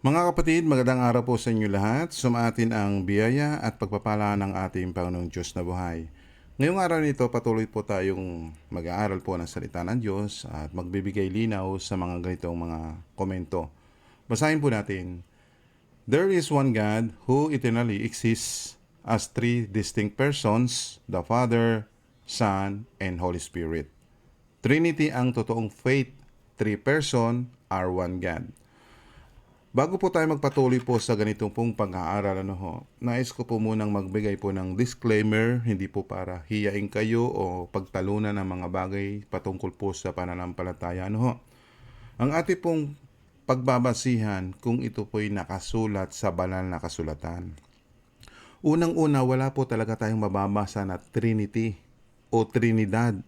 Mga kapatid, magandang araw po sa inyo lahat. Sumatin ang biyaya at pagpapala ng ating Panginoong Diyos na buhay. Ngayong araw nito, patuloy po tayong mag-aaral po ng salita ng Diyos at magbibigay linaw sa mga ganitong mga komento. Basahin po natin. There is one God who eternally exists as three distinct persons, the Father, Son, and Holy Spirit. Trinity ang totoong faith. Three person are one God. Bago po tayo magpatuloy po sa ganitong pong pag-aaral, ano ho, nais ko po munang magbigay po ng disclaimer, hindi po para hiyain kayo o pagtalunan ng mga bagay patungkol po sa pananampalataya. Ano ho, ang ating pong pagbabasihan kung ito po'y nakasulat sa banal na kasulatan. Unang-una, wala po talaga tayong mababasa na Trinity o Trinidad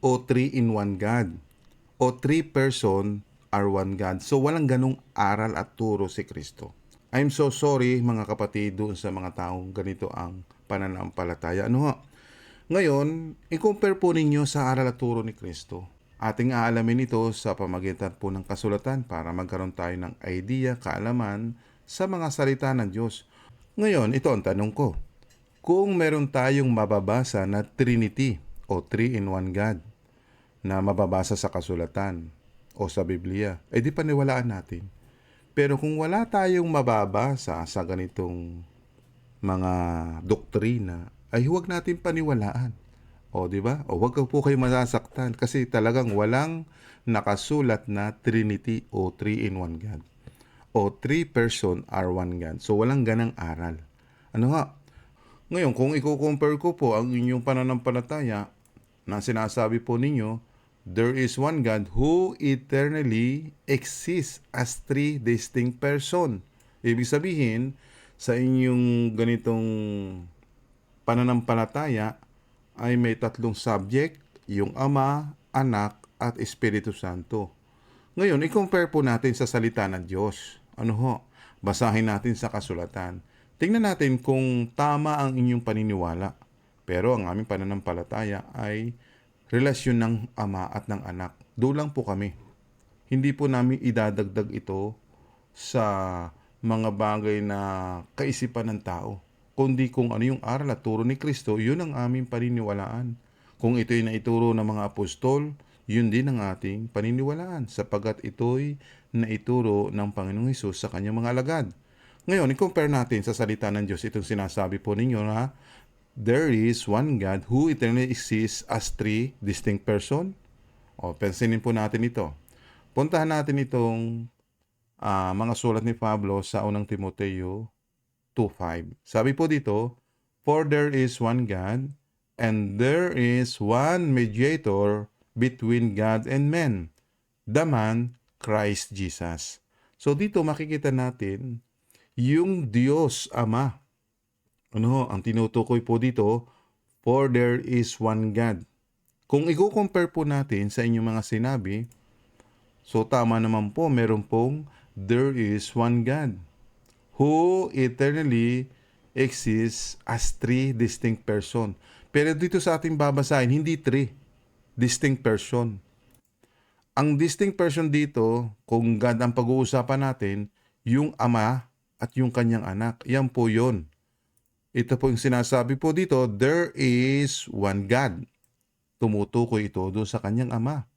o Three-in-One God o Three Person are One God. So walang ganong aral at turo si Kristo. I'm so sorry mga kapatid doon sa mga taong ganito ang pananampalataya. Ano ho? Ngayon, i-compare po ninyo sa aral at turo ni Kristo. Ating aalamin ito sa pamagitan po ng kasulatan para magkaroon tayo ng idea, kaalaman sa mga salita ng Diyos. Ngayon, ito ang tanong ko. Kung meron tayong mababasa na Trinity o Three-in-One God na mababasa sa kasulatan o sa Biblia, eh di paniwalaan natin. Pero kung wala tayong mababasa sa ganitong mga doktrina, ay huwag natin paniwalaan. O, di ba? O, huwag po kayo masasaktan kasi talagang walang nakasulat na Trinity o Three-in-One God. O Three Person are One God. So, walang ganang aral. Ano nga? Ngayon, kung i-compare ko po ang inyong pananampalataya na sinasabi po ninyo, there is one God who eternally exists as three distinct person. Ibig sabihin, sa inyong ganitong pananampalataya ay may tatlong subject, yung Ama, Anak, at Espiritu Santo. Ngayon, i-compare po natin sa salita ng Diyos. Ano ho? Basahin natin sa kasulatan. Tingnan natin kung tama ang inyong paniniwala. Pero ang aming pananampalataya ay relasyon ng ama at ng anak. Doon lang po kami. Hindi po namin idadagdag ito sa mga bagay na kaisipan ng tao. Kundi kung ano yung aral at turo ni Kristo, yun ang aming paniniwalaan. Kung ito'y naituro ng mga apostol, yun din ang ating paniniwalaan sapagkat ito'y naituro ng Panginoong Hesus sa kanyang mga alagad. Ngayon, i-compare natin sa salita ng Diyos itong sinasabi po ninyo na there is one God who eternally exists as three distinct person. O, pensinin po natin ito. Puntahan natin itong ah, mga sulat ni Pablo sa unang Timoteo 2.5. Sabi po dito, For there is one God, and there is one mediator between God and men, the man, Christ Jesus. So dito makikita natin yung Diyos Ama ano, ang tinutukoy po dito, for there is one God. Kung i-compare po natin sa inyong mga sinabi, so tama naman po, meron pong there is one God who eternally exists as three distinct person. Pero dito sa ating babasahin, hindi three distinct person. Ang distinct person dito, kung God ang pag-uusapan natin, yung ama at yung kanyang anak. Yan po yon. Ito po yung sinasabi po dito, there is one God. Tumutukoy ito doon sa kanyang ama.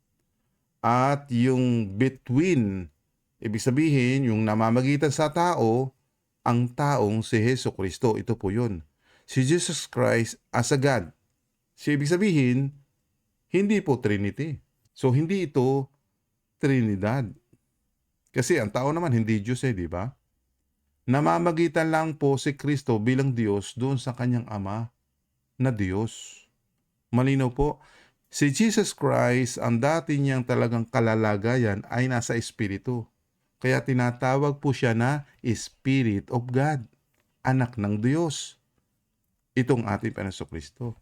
At yung between, ibig sabihin, yung namamagitan sa tao, ang taong si Heso Kristo. Ito po yun. Si Jesus Christ as a God. So, ibig sabihin, hindi po Trinity. So, hindi ito Trinidad. Kasi ang tao naman hindi Diyos eh, di ba? Namamagitan lang po si Kristo bilang Diyos doon sa kanyang Ama na Diyos. Malinaw po, si Jesus Christ, ang dati niyang talagang kalalagayan ay nasa Espiritu. Kaya tinatawag po siya na Spirit of God, anak ng Diyos. Itong ating Panaso Kristo.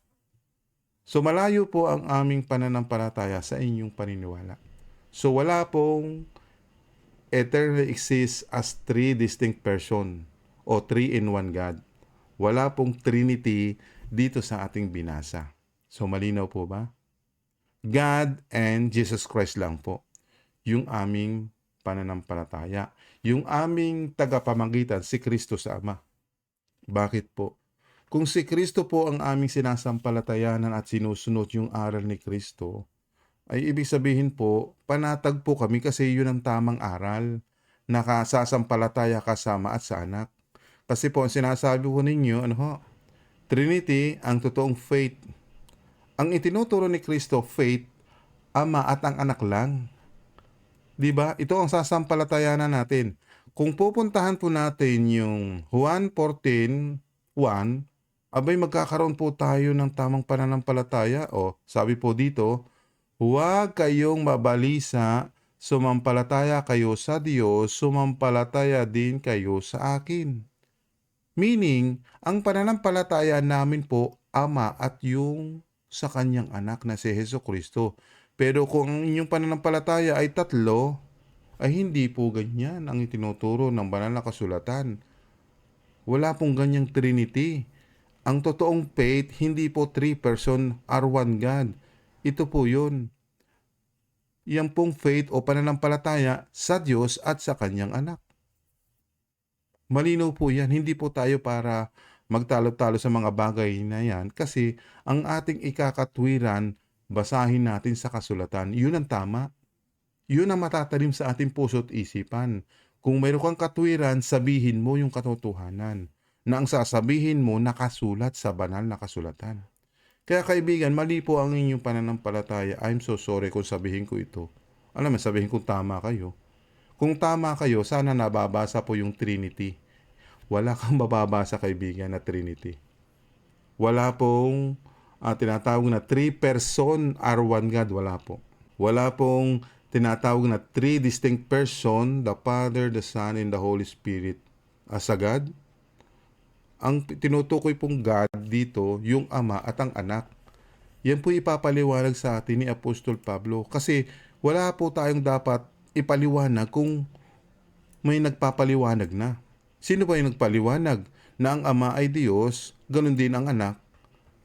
So malayo po ang aming pananampalataya sa inyong paniniwala. So wala pong eternally exists as three distinct person o three in one God. Wala pong Trinity dito sa ating binasa. So malinaw po ba? God and Jesus Christ lang po yung aming pananampalataya. Yung aming tagapamagitan, si Kristo sa Ama. Bakit po? Kung si Kristo po ang aming sinasampalatayanan at sinusunod yung aral ni Kristo, ay ibig sabihin po, panatag po kami kasi yun ang tamang aral. Nakasasampalataya kasama at sa anak. Kasi po, ang sinasabi ko ninyo, ano ho, Trinity, ang totoong faith. Ang itinuturo ni Kristo, faith, ama at ang anak lang. 'Di ba? Ito ang sasampalatayanan natin. Kung pupuntahan po natin yung Juan 14:1, abay magkakaroon po tayo ng tamang pananampalataya. O, sabi po dito, huwag kayong mabalisa, sumampalataya kayo sa Diyos, sumampalataya din kayo sa akin. Meaning, ang pananampalataya namin po, Ama at yung sa kanyang anak na si Heso Kristo. Pero kung ang inyong pananampalataya ay tatlo, ay hindi po ganyan ang itinuturo ng banal na kasulatan. Wala pong ganyang Trinity. Ang totoong faith, hindi po three person are one God. Ito po yun. Yan pong faith o pananampalataya sa Diyos at sa kanyang anak. Malinaw po yan. Hindi po tayo para magtalo-talo sa mga bagay na yan kasi ang ating ikakatwiran basahin natin sa kasulatan. Yun ang tama. Yun ang matatalim sa ating puso at isipan. Kung mayroon kang katwiran, sabihin mo yung katotohanan na ang sasabihin mo nakasulat sa banal na kasulatan. Kaya kaibigan, mali po ang inyong pananampalataya. I'm so sorry kung sabihin ko ito. Alam mo, sabihin kung tama kayo. Kung tama kayo, sana nababasa po yung Trinity. Wala kang mababasa kaibigan na Trinity. Wala pong uh, tinatawag na three person are one God. Wala po. Wala pong tinatawag na three distinct person, the Father, the Son, and the Holy Spirit as a God. Ang tinutukoy pong God dito, yung Ama at ang Anak. Yan po ipapaliwanag sa atin ni Apostol Pablo. Kasi wala po tayong dapat ipaliwanag kung may nagpapaliwanag na. Sino ba yung nagpaliwanag na ang Ama ay Diyos, ganun din ang Anak,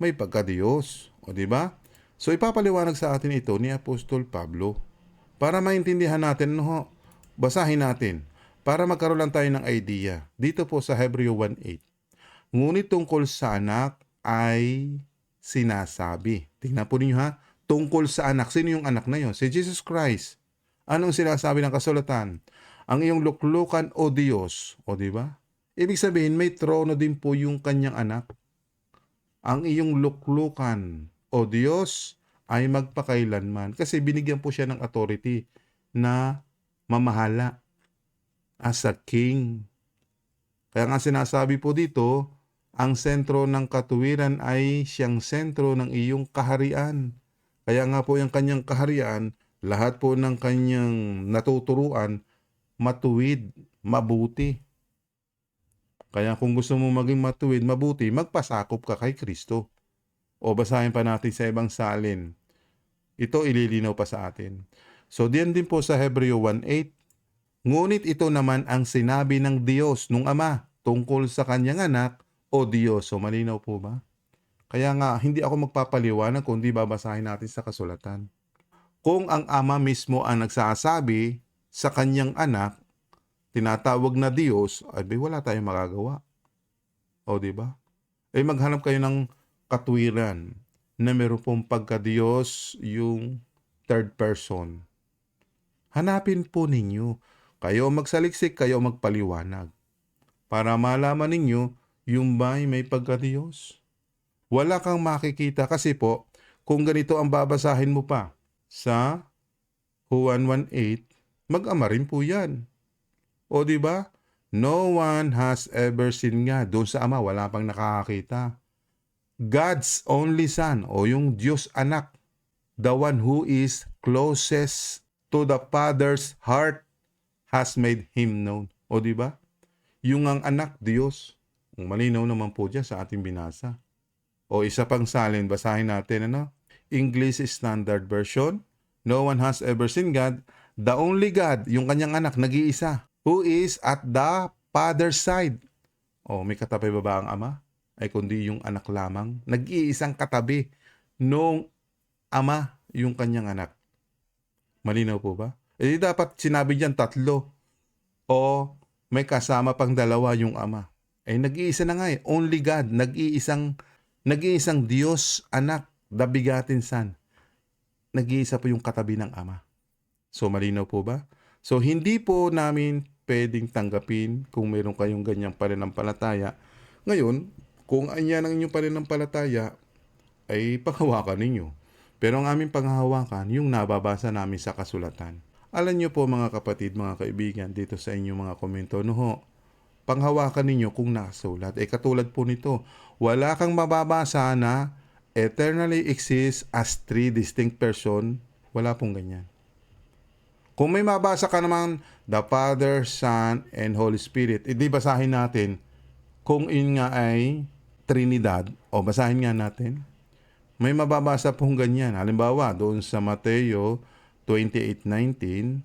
may pagka-Diyos. O di ba? So ipapaliwanag sa atin ito ni Apostol Pablo. Para maintindihan natin, no, basahin natin. Para magkaroon lang tayo ng idea. Dito po sa Hebreo 1.8. Ngunit tungkol sa anak ay sinasabi. Tingnan po ninyo ha. Tungkol sa anak. Sino yung anak na yon? Si Jesus Christ. Anong sinasabi ng kasulatan? Ang iyong luklukan o Diyos. O di ba? Ibig sabihin, may trono din po yung kanyang anak. Ang iyong luklukan o Diyos ay magpakailanman. Kasi binigyan po siya ng authority na mamahala as a king. Kaya nga sinasabi po dito, ang sentro ng katuwiran ay siyang sentro ng iyong kaharian. Kaya nga po yung kanyang kaharian, lahat po ng kanyang natuturuan, matuwid, mabuti. Kaya kung gusto mo maging matuwid, mabuti, magpasakop ka kay Kristo. O basahin pa natin sa ibang salin. Ito ililinaw pa sa atin. So diyan din po sa Hebreo 1.8, Ngunit ito naman ang sinabi ng Diyos nung Ama tungkol sa kanyang anak o Diyos. So malinaw po ba? Kaya nga, hindi ako magpapaliwanag kundi babasahin natin sa kasulatan. Kung ang Ama mismo ang nagsasabi sa kanyang anak, tinatawag na Diyos, ay wala tayong magagawa. O di ba? Eh maghanap kayo ng katwiran na meron pong pagka-Diyos yung third person. Hanapin po ninyo. Kayo magsaliksik, kayo magpaliwanag. Para malaman ninyo yung ba'y may pagka-Diyos. Wala kang makikita kasi po, kung ganito ang babasahin mo pa sa Juan 1.8, mag-ama rin po yan. O di ba? No one has ever seen God. Doon sa Ama, wala pang nakakakita. God's only Son o yung Diyos anak, the one who is closest to the Father's heart has made Him known. O di ba? Yung ang anak, Diyos. Malinaw naman po dyan sa ating binasa. O isa pang salin, basahin natin ano? English Standard Version. No one has ever seen God. The only God, yung kanyang anak, nag-iisa, who is at the Father's side. O may katabi ba ba ang ama? Ay kundi yung anak lamang. Nag-iisang katabi nung ama yung kanyang anak. Malinaw po ba? Eh, dapat sinabi diyan tatlo. O may kasama pang dalawa yung ama. Eh, nag-iisa na nga eh. Only God. Nag-iisang, nag-iisang Diyos, anak, begotten Son. Nag-iisa po yung katabi ng ama. So, malinaw po ba? So, hindi po namin pwedeng tanggapin kung meron kayong ganyang pananampalataya. Ngayon, kung anya ng inyong pananampalataya, ay panghawakan ninyo. Pero ang aming panghahawakan, yung nababasa namin sa kasulatan. Alam niyo po mga kapatid, mga kaibigan, dito sa inyong mga komento, no ho, panghawakan ninyo kung nakasulat. Eh katulad po nito, wala kang mababasa na eternally exists as three distinct person. Wala pong ganyan. Kung may mabasa ka naman, the Father, Son, and Holy Spirit, edi basahin natin kung in nga ay Trinidad, o basahin nga natin. May mababasa pong ganyan. Halimbawa, doon sa Mateo 28.19,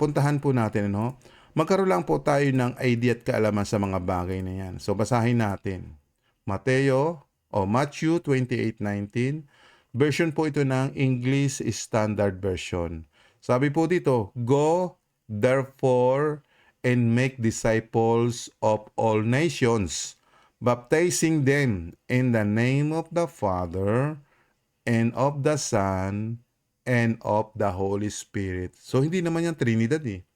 puntahan po natin, ano? Magkaroon lang po tayo ng idea at kaalaman sa mga bagay na yan. So, basahin natin. Mateo o Matthew 28.19, version po ito ng English Standard Version. Sabi po dito, Go, therefore, and make disciples of all nations, baptizing them in the name of the Father, and of the Son, and of the Holy Spirit. So, hindi naman yan Trinidad eh.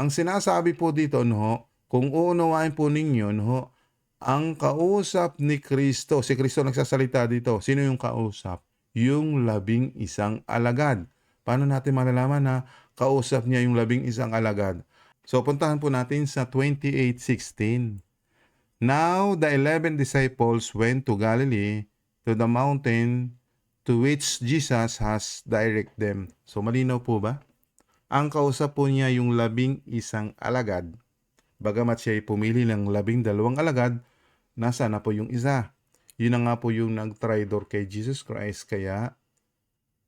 Ang sinasabi po dito, no, kung uunawain po ninyo, no, ang kausap ni Kristo, si Kristo nagsasalita dito, sino yung kausap? Yung labing isang alagad. Paano natin malalaman na kausap niya yung labing isang alagad? So, puntahan po natin sa 28.16. Now the eleven disciples went to Galilee, to the mountain to which Jesus has direct them. So, malinaw po ba? Ang kausap po niya yung labing isang alagad. Bagamat siya ay pumili ng labing dalawang alagad, nasa na po yung isa. Yun na nga po yung nag-tridor kay Jesus Christ, kaya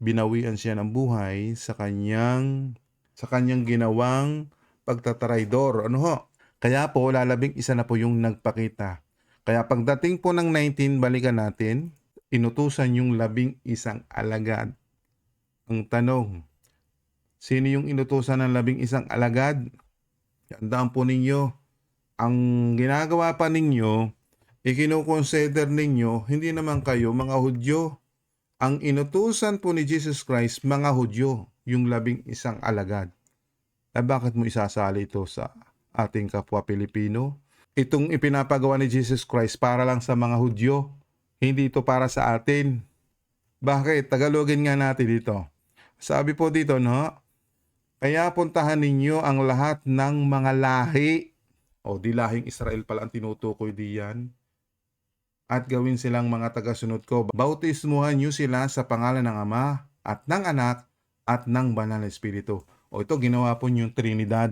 binawian siya ng buhay sa kanyang sa kanyang ginawang pagtatraidor. Ano ho? Kaya po, lalabing isa na po yung nagpakita. Kaya pagdating po ng 19, balikan natin, inutusan yung labing isang alagad. Ang tanong, sino yung inutusan ng labing isang alagad? Tandaan po ninyo, ang ginagawa pa ninyo, ikinukonsider ninyo, hindi naman kayo mga Hudyo. Ang inutusan po ni Jesus Christ, mga Hudyo, yung labing isang alagad. Eh bakit mo isasali ito sa ating kapwa Pilipino? Itong ipinapagawa ni Jesus Christ para lang sa mga Hudyo. Hindi ito para sa atin. Bakit? Tagalogin nga natin dito. Sabi po dito, no? Kaya puntahan ninyo ang lahat ng mga lahi. O, di lahing Israel pala ang tinutukoy diyan. At gawin silang mga tagasunod ko. Bautismuhan niyo sila sa pangalan ng Ama at ng Anak at ng Banal na Espiritu. O ito, ginawa po yung Trinidad.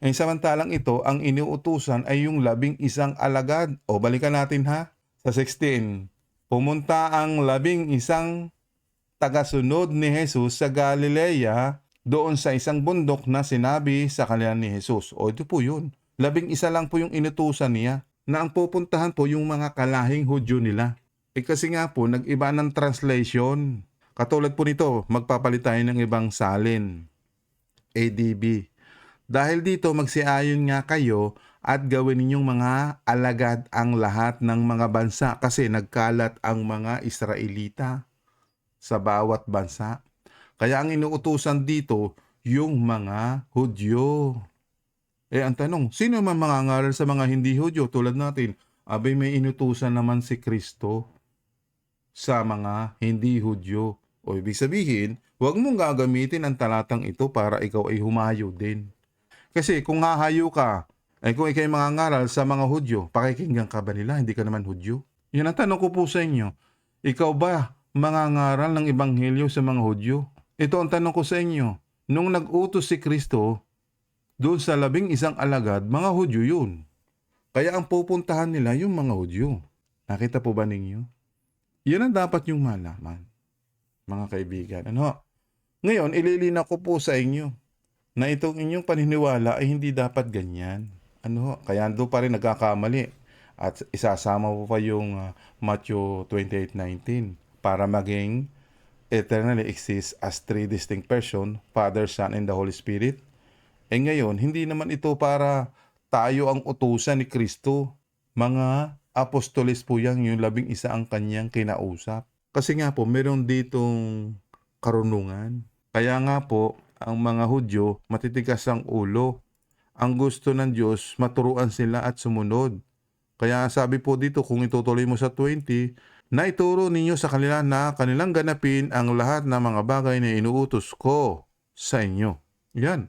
Eh, samantalang ito, ang iniutusan ay yung labing isang alagad. O, balikan natin ha. Sa 16, pumunta ang labing isang tagasunod ni Jesus sa Galilea doon sa isang bundok na sinabi sa kanila ni Jesus. O, ito po yun. Labing isa lang po yung inutusan niya na ang pupuntahan po yung mga kalahing Hudyo nila. Eh kasi nga po, nag-iba ng translation. Katulad po nito, magpapalit tayo ng ibang salin. ADB. Dahil dito magsiayon nga kayo at gawin ninyong mga alagad ang lahat ng mga bansa kasi nagkalat ang mga Israelita sa bawat bansa. Kaya ang inuutusan dito yung mga Hudyo. Eh ang tanong, sino man mga ngaral sa mga hindi Hudyo tulad natin? Abay may inutusan naman si Kristo sa mga hindi Hudyo. O ibig sabihin, huwag mong gagamitin ang talatang ito para ikaw ay humayo din. Kasi kung hahayo ka, ay kung ikay mga ngaral sa mga Hudyo, pakikinggan ka ba nila? Hindi ka naman Hudyo. Yan ang tanong ko po sa inyo. Ikaw ba mga ngaral ng Ebanghelyo sa mga Hudyo? Ito ang tanong ko sa inyo. Nung nag-utos si Kristo, doon sa labing isang alagad, mga Hudyo yun. Kaya ang pupuntahan nila yung mga Hudyo. Nakita po ba ninyo? Yan ang dapat yung malaman, mga kaibigan. Ano? Ngayon, ililina ko po sa inyo na itong inyong paniniwala ay hindi dapat ganyan. Ano? Kaya doon pa rin nagkakamali. At isasama po pa yung uh, Matthew 28.19 para maging eternally exists as three distinct person, Father, Son, and the Holy Spirit. Eh ngayon, hindi naman ito para tayo ang utusan ni Kristo. Mga apostoles po yan, yung labing isa ang kanyang kinausap. Kasi nga po, meron ditong karunungan. Kaya nga po, ang mga Hudyo, matitigas ang ulo. Ang gusto ng Diyos, maturuan sila at sumunod. Kaya sabi po dito, kung itutuloy mo sa 20, na ituro ninyo sa kanila na kanilang ganapin ang lahat ng mga bagay na inuutos ko sa inyo. Yan,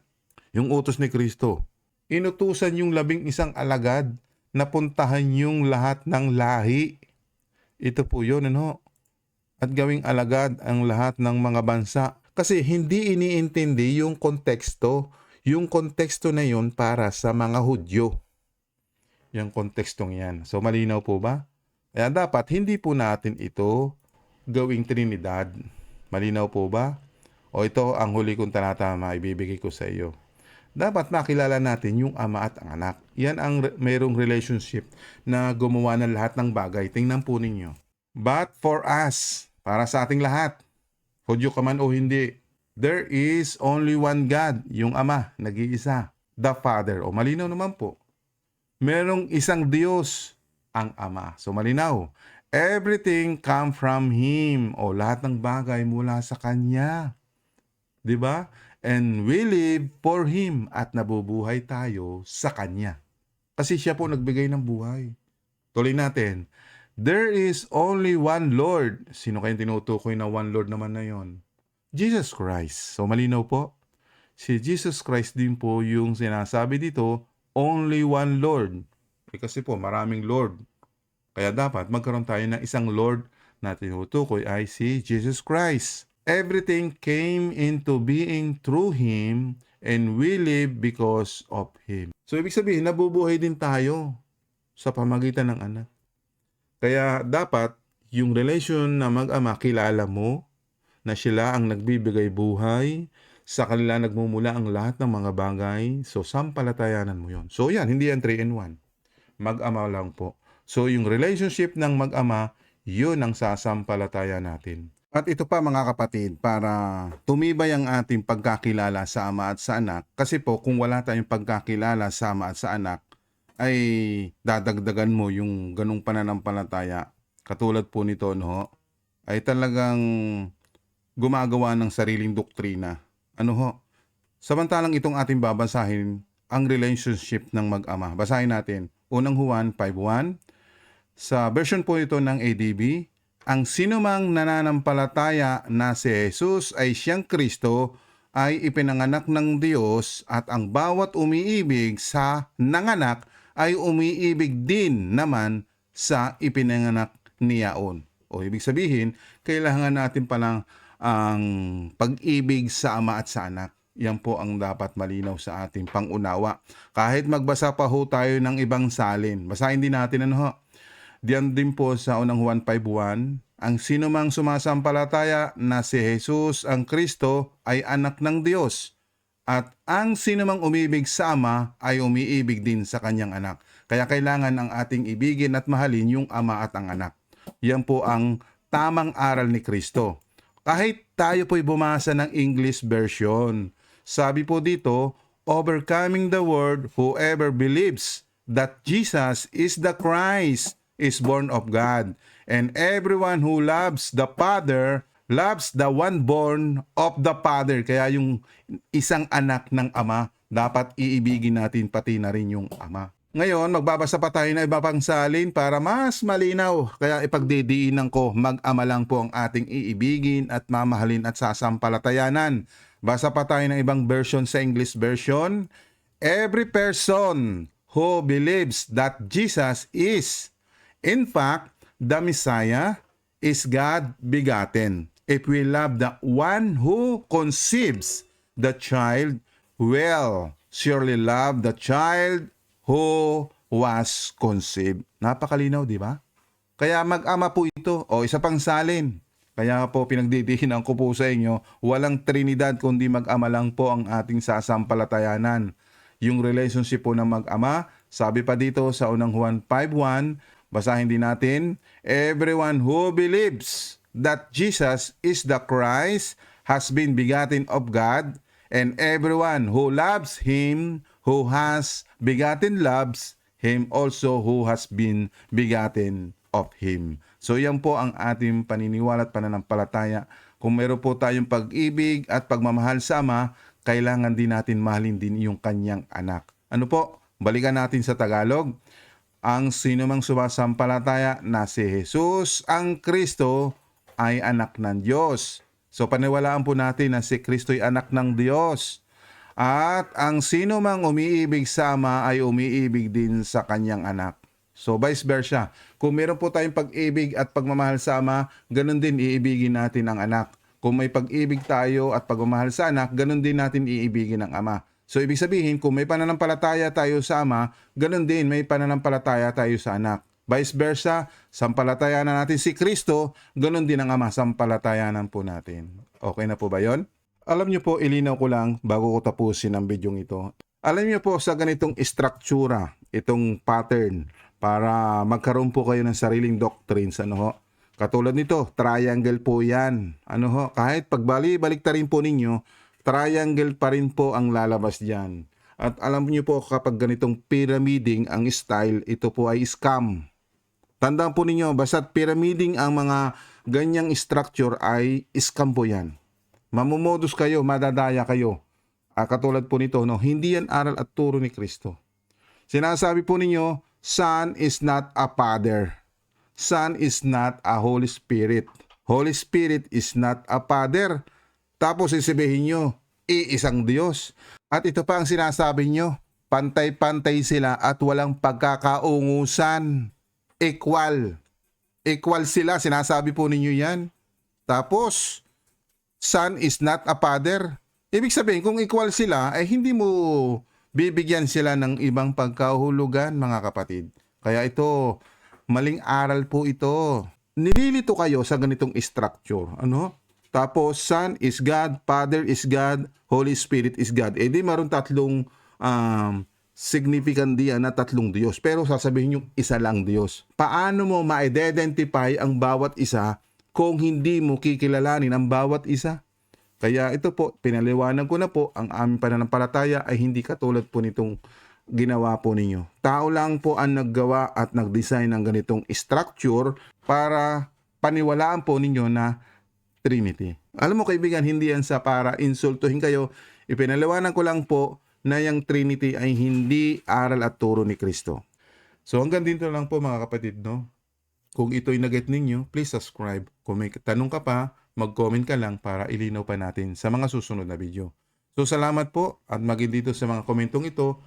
yung utos ni Kristo. Inutusan yung labing isang alagad na puntahan yung lahat ng lahi. Ito po yun, ano? At gawing alagad ang lahat ng mga bansa. Kasi hindi iniintindi yung konteksto. Yung konteksto na yun para sa mga Hudyo. Yung kontekstong yan. So malinaw po ba? Kaya dapat hindi po natin ito gawing Trinidad. Malinaw po ba? O ito ang huli kong talata na ibibigay ko sa iyo. Dapat makilala natin yung ama at ang anak. Yan ang re- mayroong relationship na gumawa ng lahat ng bagay. Tingnan po ninyo. But for us, para sa ating lahat, Hudyo ka man o hindi, there is only one God, yung Ama, nag-iisa, the Father. O malinaw naman po. Merong isang Diyos, ang Ama. So malinaw. Everything come from Him. O lahat ng bagay mula sa Kanya. ba? And we live for Him at nabubuhay tayo sa Kanya. Kasi siya po nagbigay ng buhay. Tuloy natin. There is only one Lord. Sino kayong tinutukoy na one Lord naman na yon? Jesus Christ. So malinaw po. Si Jesus Christ din po yung sinasabi dito, only one Lord. Eh, kasi po maraming Lord. Kaya dapat magkaroon tayo ng isang Lord na tinutukoy ay si Jesus Christ. Everything came into being through Him and we live because of Him. So ibig sabihin, nabubuhay din tayo sa pamagitan ng anak. Kaya dapat yung relation na mag-ama, kilala mo na sila ang nagbibigay buhay, sa kanila nagmumula ang lahat ng mga bagay, so sampalatayanan mo yon. So yan, hindi yan 3 in 1. Mag-ama lang po. So yung relationship ng mag-ama, yun ang sasampalataya natin. At ito pa mga kapatid, para tumibay ang ating pagkakilala sa ama at sa anak, kasi po kung wala tayong pagkakilala sa ama at sa anak, ay dadagdagan mo yung ganong pananampalataya. Katulad po nito, no, ay talagang gumagawa ng sariling doktrina. Ano ho? Samantalang itong ating babasahin, ang relationship ng mag-ama. Basahin natin. Unang Juan 5.1. Sa version po ito ng ADB, ang sinumang nananampalataya na si Jesus ay siyang Kristo ay ipinanganak ng Diyos at ang bawat umiibig sa nanganak ay umiibig din naman sa ipinanganak niyaon. O ibig sabihin, kailangan natin palang ang pag-ibig sa ama at sa anak. Yan po ang dapat malinaw sa ating pangunawa. Kahit magbasa pa ho tayo ng ibang salin, basahin din natin ano ho. Diyan din po sa unang Juan 5.1, ang sinumang sumasampalataya na si Jesus ang Kristo ay anak ng Diyos. At ang sinumang umibig sa Ama ay umiibig din sa kanyang anak. Kaya kailangan ang ating ibigin at mahalin yung Ama at ang anak. Yan po ang tamang aral ni Kristo. Kahit tayo po'y bumasa ng English version, sabi po dito, overcoming the world, whoever believes that Jesus is the Christ is born of God. And everyone who loves the Father loves the one born of the Father. Kaya yung isang anak ng Ama, dapat iibigin natin pati na rin yung Ama. Ngayon, magbabasa pa tayo ng iba pang salin para mas malinaw. Kaya ipagdidiinan ko, mag-ama lang po ang ating iibigin at mamahalin at sasampalatayanan. Basa pa tayo ng ibang version sa English version. Every person who believes that Jesus is, in fact, the Messiah, is God begotten. If we love the one who conceives the child, well, surely love the child who was conceived. Napakalinaw, di ba? Kaya mag-ama po ito. O isa pang salin. Kaya po pinagdidihinan ko po sa inyo, walang Trinidad kundi mag-ama lang po ang ating sasampalatayanan. Yung relationship po ng mag-ama, sabi pa dito sa unang Juan 5.1, basahin din natin, Everyone who believes that Jesus is the Christ has been begotten of God, and everyone who loves him who has begotten loves him also who has been begotten of him. So yan po ang ating paniniwala at pananampalataya. Kung meron po tayong pag-ibig at pagmamahal sa Ama, kailangan din natin mahalin din yung kanyang anak. Ano po? Balikan natin sa Tagalog. Ang sino mang sumasampalataya na si Jesus ang Kristo ay anak ng Diyos. So paniwalaan po natin na si Kristo ay anak ng Diyos. At ang sino mang umiibig sa Ama ay umiibig din sa kanyang anak. So vice versa. Kung meron po tayong pag-ibig at pagmamahal sa Ama, ganun din iibigin natin ang anak. Kung may pag-ibig tayo at pagmamahal sa anak, ganun din natin iibigin ang Ama. So ibig sabihin, kung may pananampalataya tayo sa Ama, ganun din may pananampalataya tayo sa anak. Vice versa, sampalatayanan natin si Kristo, ganun din ang Ama, sampalatayanan po natin. Okay na po ba yon? Alam niyo po, ilinaw ko lang bago ko tapusin ang bidyong ito. Alam niyo po sa ganitong istruktura, itong pattern, para magkaroon po kayo ng sariling doctrines, ano ho? Katulad nito, triangle po yan. Ano ho? Kahit pagbali-balik ta rin po ninyo, triangle pa rin po ang lalabas diyan. At alam niyo po kapag ganitong pyramiding ang style, ito po ay scam. Tandaan po ninyo, basta't pyramiding ang mga ganyang structure ay scam po yan. Mamumodus kayo, madadaya kayo. Ah, katulad po nito, no, hindi yan aral at turo ni Kristo. Sinasabi po ninyo, Son is not a father. Son is not a Holy Spirit. Holy Spirit is not a father. Tapos sasabihin nyo, iisang Diyos. At ito pa ang sinasabi nyo, pantay-pantay sila at walang pagkakaungusan. Equal. Equal sila, sinasabi po ninyo yan. Tapos, son is not a father. Ibig sabihin, kung equal sila, eh hindi mo bibigyan sila ng ibang pagkahulugan, mga kapatid. Kaya ito, maling aral po ito. Nililito kayo sa ganitong structure. Ano? Tapos, Son is God, Father is God, Holy Spirit is God. Eh di maroon tatlong um, significant diyan na tatlong Diyos. Pero sasabihin yung isa lang Diyos. Paano mo ma-identify ang bawat isa kung hindi mo kikilalanin ang bawat isa? Kaya ito po, pinaliwanag ko na po, ang aming pananampalataya ay hindi katulad po nitong ginawa po ninyo. Tao lang po ang naggawa at nag-design ng ganitong structure para paniwalaan po ninyo na Trinity. Alam mo kaibigan, hindi yan sa para insultuhin kayo. Ipinaliwanag ko lang po na yung Trinity ay hindi aral at turo ni Kristo. So hanggang dito lang po mga kapatid, no? Kung ito'y nag-get ninyo, please subscribe. Kung may tanong ka pa, mag-comment ka lang para ilinaw pa natin sa mga susunod na video. So salamat po at maging dito sa mga komentong ito.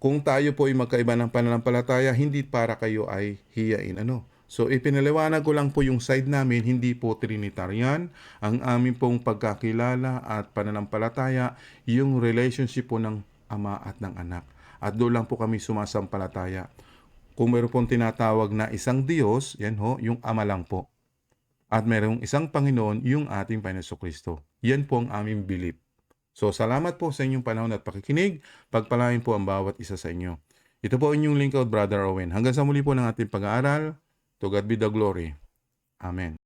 Kung tayo po ay magkaiba ng pananampalataya, hindi para kayo ay hiyain. Ano? So ipinaliwanag ko lang po yung side namin, hindi po Trinitarian. Ang amin pong pagkakilala at pananampalataya, yung relationship po ng ama at ng anak. At doon lang po kami sumasampalataya. Kung meron pong tinatawag na isang Diyos, yan ho, yung ama lang po. At merong isang Panginoon, yung ating Panginoon Kristo. Yan po ang aming belief. So salamat po sa inyong panahon at pakikinig. Pagpalain po ang bawat isa sa inyo. Ito po inyong lingkod, Brother Owen. Hanggang sa muli po ng ating pag-aaral. To God be the glory. Amen.